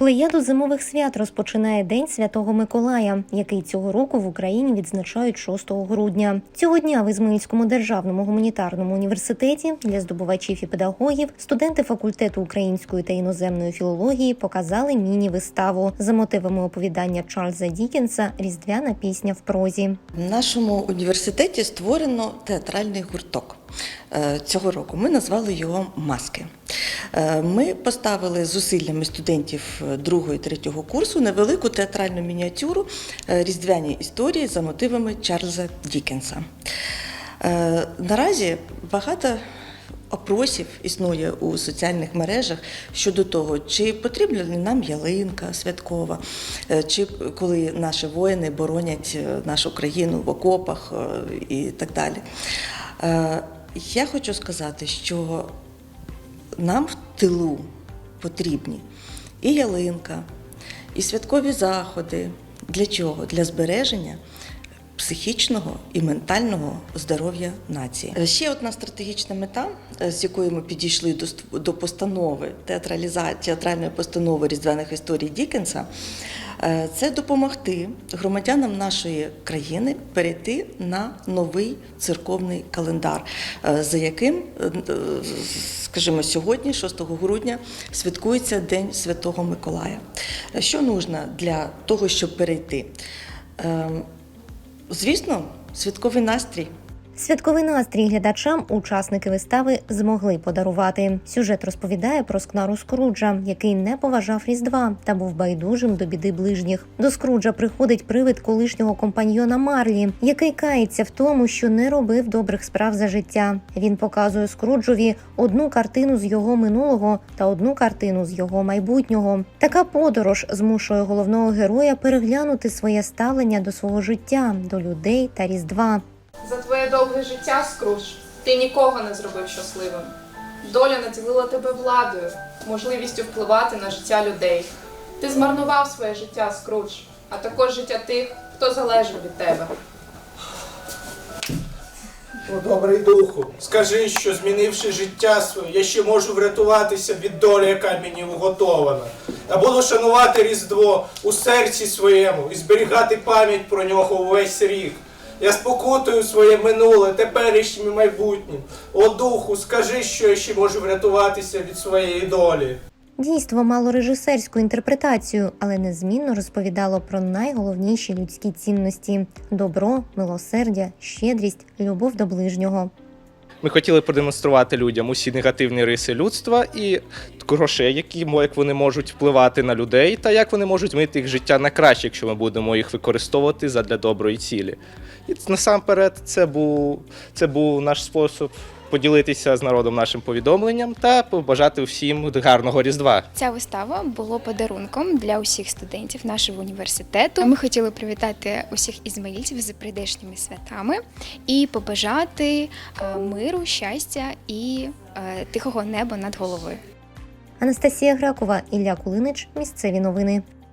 Плеяду зимових свят розпочинає День Святого Миколая, який цього року в Україні відзначають 6 грудня. Цього дня в Ізмаїльському державному гуманітарному університеті для здобувачів і педагогів студенти факультету української та іноземної філології показали міні-виставу за мотивами оповідання Чарльза Дікенса Різдвяна пісня в прозі. В нашому університеті створено театральний гурток. Е, Цього року ми назвали його Маски. Е, Ми поставили зусиллями студентів е, другого і третього курсу невелику театральну мініатюру е, різдвяні історії за мотивами Чарльза Дікенса. Наразі багато опросів існує у соціальних мережах щодо того, чи потрібна нам ялинка святкова, чи коли наші воїни боронять нашу країну в окопах і так далі. Я хочу сказати, що нам в тилу потрібні і ялинка, і святкові заходи. Для чого? Для збереження психічного і ментального здоров'я нації. Ще одна стратегічна мета, е, з якою ми підійшли до, ст- до постанови театральної постанови різдвяних історій Дікенса, це допомогти громадянам нашої країни перейти на новий церковний календар, е, за яким, е, е, скажімо, сьогодні, 6 грудня, святкується День Святого Миколая. Е, Що нужно для того, щоб перейти? Ем, Звісно, святковий настрій. Святковий настрій глядачам учасники вистави змогли подарувати. Сюжет розповідає про скнару Скруджа, який не поважав Різдва та був байдужим до біди ближніх. До Скруджа приходить привид колишнього компаньйона Марлі, який кається в тому, що не робив добрих справ за життя. Він показує Скруджові одну картину з його минулого та одну картину з його майбутнього. Така подорож змушує головного героя переглянути своє ставлення до свого життя, до людей та Різдва. Твоє довге життя, Скрудж, ти нікого не зробив щасливим. Доля наділила тебе владою, можливістю впливати на життя людей. Ти змарнував своє життя, Скрудж, а також життя тих, хто залежав від тебе. О, добрий духу, скажи, що змінивши життя своє, я ще можу врятуватися від долі, яка мені вготована. Та буду шанувати Різдво у серці своєму і зберігати пам'ять про нього увесь рік. Я спокутую своє минуле, теперішнім і майбутнім. О духу, скажи, що я ще можу врятуватися від своєї долі. Дійство мало режисерську інтерпретацію, але незмінно розповідало про найголовніші людські цінності: добро, милосердя, щедрість, любов до ближнього. Ми хотіли продемонструвати людям усі негативні риси людства і грошей, які як вони можуть впливати на людей, та як вони можуть мити їх життя на краще, якщо ми будемо їх використовувати задля доброї цілі. І насамперед, це був, це був наш спосіб поділитися з народом нашим повідомленням та побажати всім гарного різдва. Ця вистава була подарунком для усіх студентів нашого університету. Ми хотіли привітати усіх ізмаїльців з прийдешніми святами і побажати е, миру, щастя і е, тихого неба над головою. Анастасія Гракова, Ілля Кулинич. Місцеві новини.